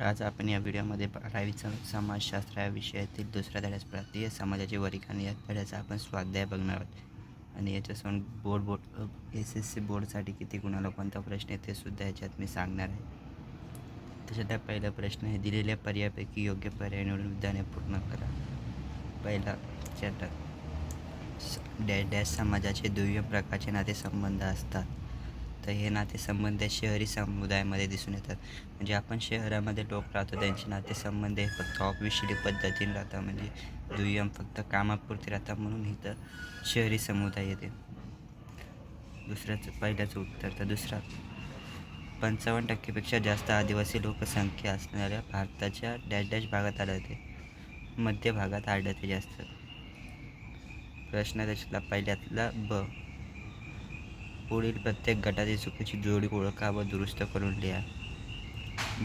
आज आपण या व्हिडिओमध्ये बारावीचा समाजशास्त्र या विषयातील दुसऱ्या धड्यास भारतीय समाजाचे वर्गीकरण या धड्याचा आपण स्वाध्याय बघणार आहोत. आणि याच्यासमोर board board S S C बोर्डसाठी किती कुणाला कोणता प्रश्न आहे ते सुद्धा याच्यात मी सांगणार आहे. त्याच्यात पहिला प्रश्न आहे दिलेल्या पर्यायापैकी योग्य पर्याय निवडून विधाने पूर्ण करा. पहिला चॅप्टर डॅश डॅश समाजाचे दुय्यम प्रकारचे नातेसंबंध असतात. तर हे नातेसंबंध शहरी समुदायामध्ये दिसून येतात. म्हणजे आपण शहरामध्ये लोक राहतो त्यांचे नातेसंबंध हे फक्त ऑफिशियली पद्धतीने राहतात. म्हणजे दुय्यम फक्त कामापुरते राहतात म्हणून इथं शहरी समुदाय येते. दुसऱ्याचं पहिल्याचं उत्तर तर दुसरा पंचावन्न टक्केपेक्षा जास्त आदिवासी लोकसंख्या असणाऱ्या भारताच्या डॅश डॅश भागात आढळते. मध्य भागात आढळते जास्त. प्रश्न त्याच्यातला पहिल्यातला ब पुढील प्रत्येक गटाची चुकीची जोडी ओळखा व दुरुस्त करून लिहा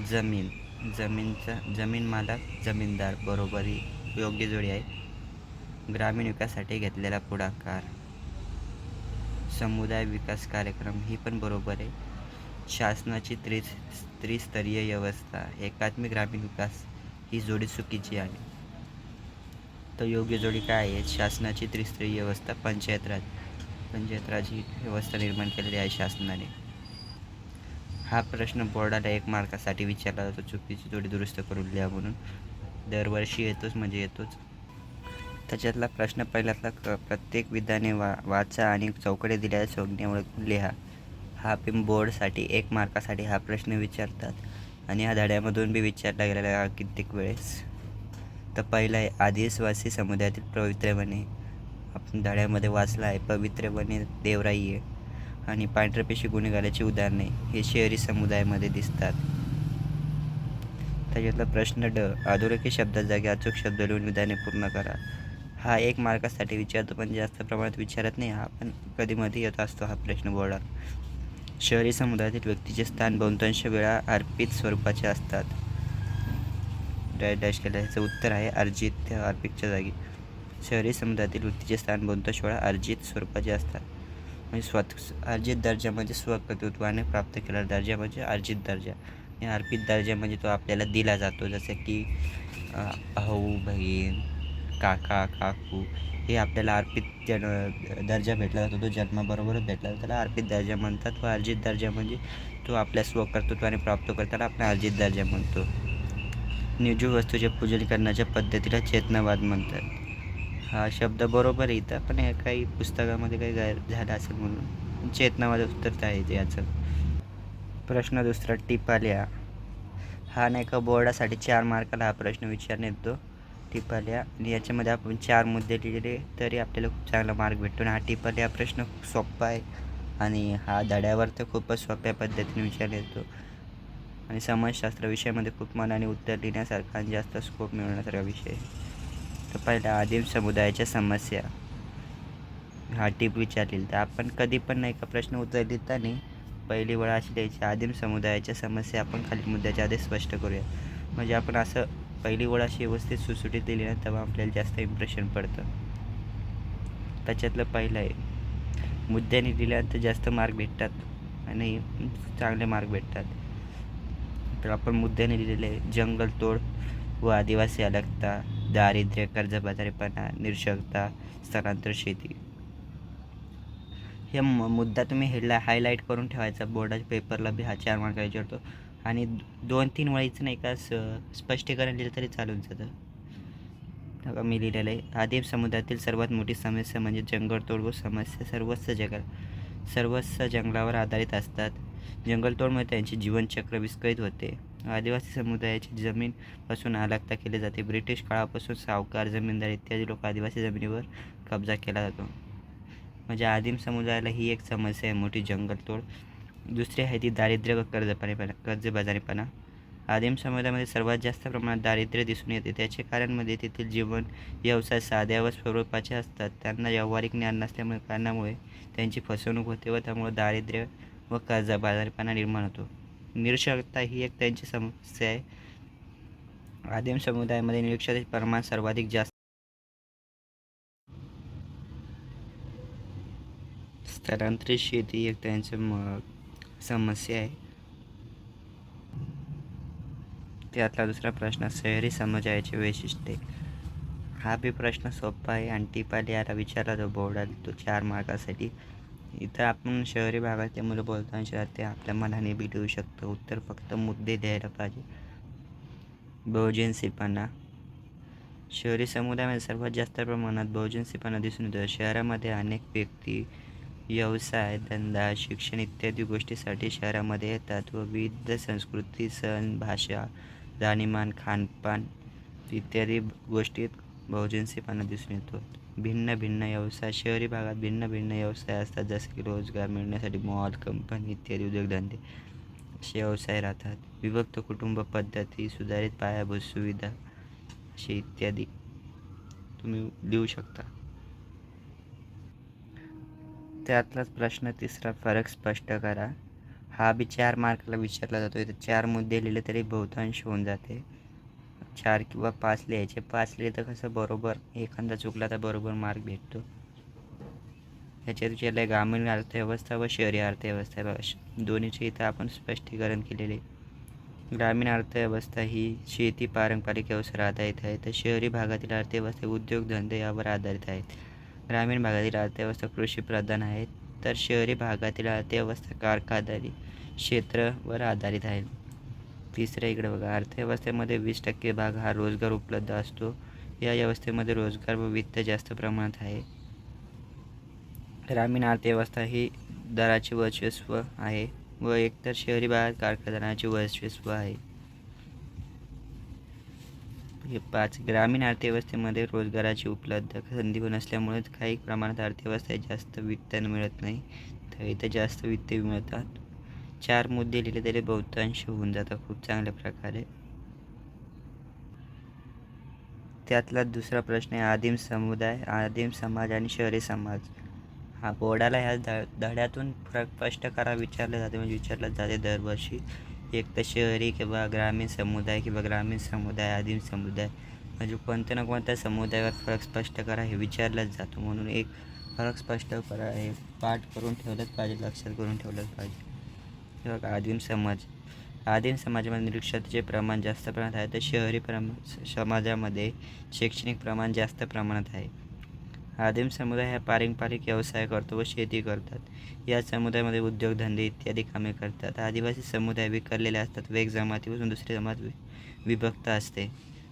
जमीन. जमीनचा जमीन मालक जमीनदार बरोबरी योग्य जोडी आहे. ग्रामीण विकासासाठी घेतलेला पुढाकार. समुदाय विकास कार्यक्रम ही पण बरोबर आहे. शासनाची त्रि त्रिस्तरीय व्यवस्था एकात्मिक ग्रामीण विकास ही जोडी चुकीची आहे. तर योग्य जोडी काय आहे? शासनाची त्रिस्तरीय व्यवस्था पंचायत राज. पंचायत व्यवस्था निर्माण केलेली आहे शासनाने. हा प्रश्न बोर्डाला एक मार्कासाठी विचारला जातो चुकीची थोडी दुरुस्त करून लिहा म्हणून. दरवर्षी येतोच म्हणजे येतोच. त्याच्यातला प्रश्न पहिल्यातला क प्रत्येक विधाने वा वाचा आणि चौकडे दिलेल्या संज्ञा ओळखून लिहा. हा पिम बोर्डसाठी एक मार्कासाठी हा प्रश्न विचारतात आणि ह्या धड्यामधून बी विचारला गेलेला आहे कित्येक वेळेस. तर पहिला आहे आदिवासी समुदायातील पवित्र म्हणे. आपण धड्यामध्ये वाचला आहे पवित्रपणे देवराई आहे आणि पांढऱ्यापेशी गुन्हेगाराची उदाहरणे हे शहरी समुदायामध्ये दिसतात. त्याच्यातला प्रश्न ड अधोरेखित शब्दा जागी अचूक शब्द लिहून उदाहरणे पूर्ण करा. हा एक मार्कासाठी विचारतो पण जास्त प्रमाणात विचारत नाही हा पण कधीमध्ये येत असतो हा प्रश्न बोर्डात शहरी समुदायातील व्यक्तीचे स्थान बहुतांश वेळा अर्पित स्वरूपाचे असतात. डॅश डॅश केलं ह्याचं उत्तर आहे अर्जित त्या अर्पितच्या जागी. शहरी समुदायातील वृत्तीचे स्थान बनतो. वेळा अर्जित स्वरूपाचे असतात. म्हणजे स्वत अर्जित दर्जा म्हणजे स्वकर्तृत्वाने प्राप्त केलेला दर्जा म्हणजे अर्जित दर्जा. आणि अर्पित दर्जा म्हणजे तो आपल्याला दिला जातो. जसं की भाऊ बहीण काका काकू हे आपल्याला अर्पित जन दर्जा भेटला जातो. तो जन्माबरोबरच भेटला जातो. त्याला अर्पित दर्जा म्हणतात. व अर्जित दर्जा म्हणजे तो आपल्या स्वकर्तृत्वाने प्राप्त करताना आपण अर्जित दर्जा म्हणतो. निर्जीव वस्तूचे पूजन करण्याच्या पद्धतीला चेतनावाद म्हणतात. हा शब्द बरोबर आहे इथं. पण हे काही पुस्तकामध्ये काही गैर झालं असेल म्हणून. चेतनामध्ये उत्तर आहे याचं. प्रश्न दुसरा टिपाल्या. हा नाही का बोर्डासाठी चार मार्काला हा प्रश्न विचारण्यात येतो टिपाल्या. आणि याच्यामध्ये आपण चार मुद्दे लिहिले तरी आपल्याला खूप चांगला मार्क भेटतो. आणि हा टिपाल्या हा प्रश्न खूप सोपा आहे. आणि हा धड्यावर तर खूपच सोप्या पद्धतीने विचारण्यात येतो. आणि समाजशास्त्र विषयामध्ये खूप मनाने उत्तर लिहिण्यासारखा आणि जास्त स्कोप मिळवण्यासारखा विषय आहे. तर पहिला आदिम समुदायाच्या समस्या. हा टीप विचारलेली. तर आपण कधी पण नाही का प्रश्न उत्तर देताना पहिली वेळा अशी द्यायची आदिम समुदायाच्या समस्या आपण खाली मुद्द्याच्या आधी स्पष्ट करूया. म्हणजे आपण असं पहिली वेळ अशी व्यवस्थित सुसुटीत दिली ना तेव्हा आपल्याला जास्त इम्प्रेशन पडतं. त्याच्यातलं पहिलं आहे मुद्द्याने दिल्यानंतर जास्त मार्क भेटतात आणि चांगले मार्क भेटतात. तर आपण मुद्द्याने लिहिलेले जंगलतोड व आदिवासी अलगता. दारिद्र्य कर्जबाजारीपणा निरक्षरता स्थलांतर शेती. हे मुद्दा तुम्ही हेडला हायलाईट करून ठेवायचा. बोर्डाच्या पेपरला बी हा चार मार्क विचारतो आणि दोन तीन वेळीच नाही का स स्पष्टीकरण लिहिलं तरी चालून जातं. बघा मी लिहिलेलं आहे. आदिम समुदायातील सर्वात मोठी समस्या म्हणजे जंगलतोड व समस्या सर्वस्व जगात सर्वस्व जंगलावर आधारित असतात. जंगलतोडमुळे त्यांचे जीवनचक्र विस्कळीत होते. आदिवासी समुदायाची जमीनपासून अलगता केली जाते. ब्रिटिश काळापासून सावकार जमीनदार इत्यादी लोक आदिवासी जमिनीवर कब्जा केला जातो. म्हणजे आदिम समुदायाला ही एक समस्या आहे. मोठी जंगलतोड दुसरी आहे ती दारिद्र्य व कर्जपाणीपणा कर्जबाजारीपणा. आदिम समुदायामध्ये सर्वात जास्त प्रमाणात दारिद्र्य दिसून येते. त्याचे कारण म्हणजे तेथील जीवन व्यवसाय साध्या व स्वरूपाचे असतात. त्यांना व्यावहारिक ज्ञान नसल्यामुळे कारणामुळे त्यांची फसवणूक होते व त्यामुळे दारिद्र्य व कर्जबाजारीपणा निर्माण होतो. निरक्षरता ही एक त्यांची समस्या आहे. आदिम समुदायामध्ये निरक्षरतेचे प्रमाण सर्वाधिक जास्त स्थलांतरित शेती एक त्यांची समस्या आहे. त्यातला दुसरा प्रश्न शहरी समुदायाचे वैशिष्ट्ये. हा बी प्रश्न सोपा आहे. आणि टिपाली याला विचारला तो बोर्डात तो चार मार्कासाठी इथं आपण शहरी भागातले मुलं बोलताना ते आपल्या मनाने बी देऊ शकतो. उत्तर फक्त मुद्दे द्यायला पाहिजे. बहुजनसीपणा शहरी समुदायामध्ये सर्वात जास्त प्रमाणात बहुजनसीपणा दिसून येतो. शहरामध्ये अनेक व्यक्ती व्यवसाय धंदा शिक्षण इत्यादी गोष्टीसाठी शहरामध्ये येतात व विविध संस्कृती सण भाषा राहणीमान खानपान इत्यादी गोष्टीत बहुजनसीपणा दिसून येतो. भिन्न भिन्न व्यवसाय शहरी भागात भिन्न भिन्न व्यवसाय असतात. जसे की रोजगार मिळण्यासाठी मॉल कंपनी इत्यादी उद्योगधंदे असे व्यवसाय राहतात. विभक्त कुटुंब पद्धती सुधारित पायाभूत सुविधा असे इत्यादी तुम्ही लिहू शकता. त्यातलाच प्रश्न तिसरा फरक स्पष्ट करा. हा बी चार मार्काला विचारला जातो इथे चार मुद्दे लिहिले तरी बहुतांश होऊन जाते. चार किंवा पाच लिहायचे. पाच लिहिले तर कसं बरोबर एखादा चुकला तर बरोबर मार्क भेटतो. याच्यात विचारलं आहे ग्रामीण अर्थव्यवस्था व शहरी अर्थव्यवस्था श- दोन्हीचे इथं आपण स्पष्टीकरण केलेले ग्रामीण अर्थव्यवस्था ही शेती पारंपरिक व्यवसायावर आधारित आहे. तर शहरी भागातील अर्थव्यवस्था उद्योगधंदे यावर आधारित आहेत. ग्रामीण भागातील अर्थव्यवस्था कृषीप्रधान आहेत. तर शहरी भागातील अर्थव्यवस्था कारखानदारी क्षेत्रावर आधारित आहे. तिसऱ्या इकडे बघा. अर्थव्यवस्थेमध्ये वीस टक्के भाग हा रोजगार उपलब्ध असतो. या व्यवस्थेमध्ये रोजगार व वित्त जास्त प्रमाणात आहे. ग्रामीण अर्थव्यवस्था ही दराचे वर्चस्व आहे व एकतर शहरी भागात कारखानाचे वर्चस्व आहे. हे पाच. ग्रामीण अर्थव्यवस्थेमध्ये रोजगाराची उपलब्ध संधी नसल्यामुळे काही प्रमाणात अर्थव्यवस्थेत जास्त वित्त मिळत नाही. तर इथं जास्त वित्त मिळतात. चार मुद्दे लिहिले तरी बहुतांश होऊन जातात खूप चांगल्या प्रकारे. त्यातला दुसरा प्रश्न आहे आदिम समुदाय आदिम समाज आणि शहरी समाज. हा बोर्डाला ह्या ध धड्यातून स्पष्ट करा विचारलं जाते म्हणजे विचारलं जाते दरवर्षी. एक तर शहरी किंवा ग्रामीण समुदाय किंवा ग्रामीण समुदाय आदिम समुदाय. म्हणजे कोणत्या ना कोणत्या समुदायावर फरक स्पष्ट करा हे विचारलंच जातो. म्हणून एक फरक स्पष्ट करा हे पाठ करून ठेवलंच पाहिजे लक्षात करून ठेवलंच पाहिजे. हे बघा आदिम समाज आदिम समाजामध्ये निरक्षरतेचे प्रमाण जास्त प्रमाणात आहे तर शहरी प्रमा समाजामध्ये शैक्षणिक प्रमाण जास्त प्रमाणात आहे. आदिम समुदाय हा पारंपरिक व्यवसाय करतो व शेती करतात. या समुदायामध्ये उद्योगधंदे इत्यादी कामे करतात. आदिवासी समुदाय विखरलेले असतात. वेग जमातीपासून दुसरी जमात वि- विभक्त असते.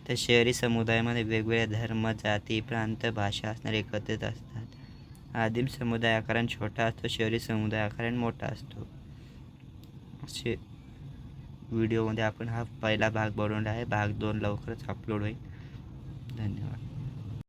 तर शहरी समुदायामध्ये वेगवेगळ्या धर्म जाती प्रांत भाषा असणारे एकत्रित असतात. आदिम समुदाय आकारण छोटा असतो शहरी समुदाय आकारण मोठा असतो. असे व्हिडिओमध्ये आपण हा पहिला भाग बनवला आहे. भाग दोन लवकरच अपलोड होईल. धन्यवाद.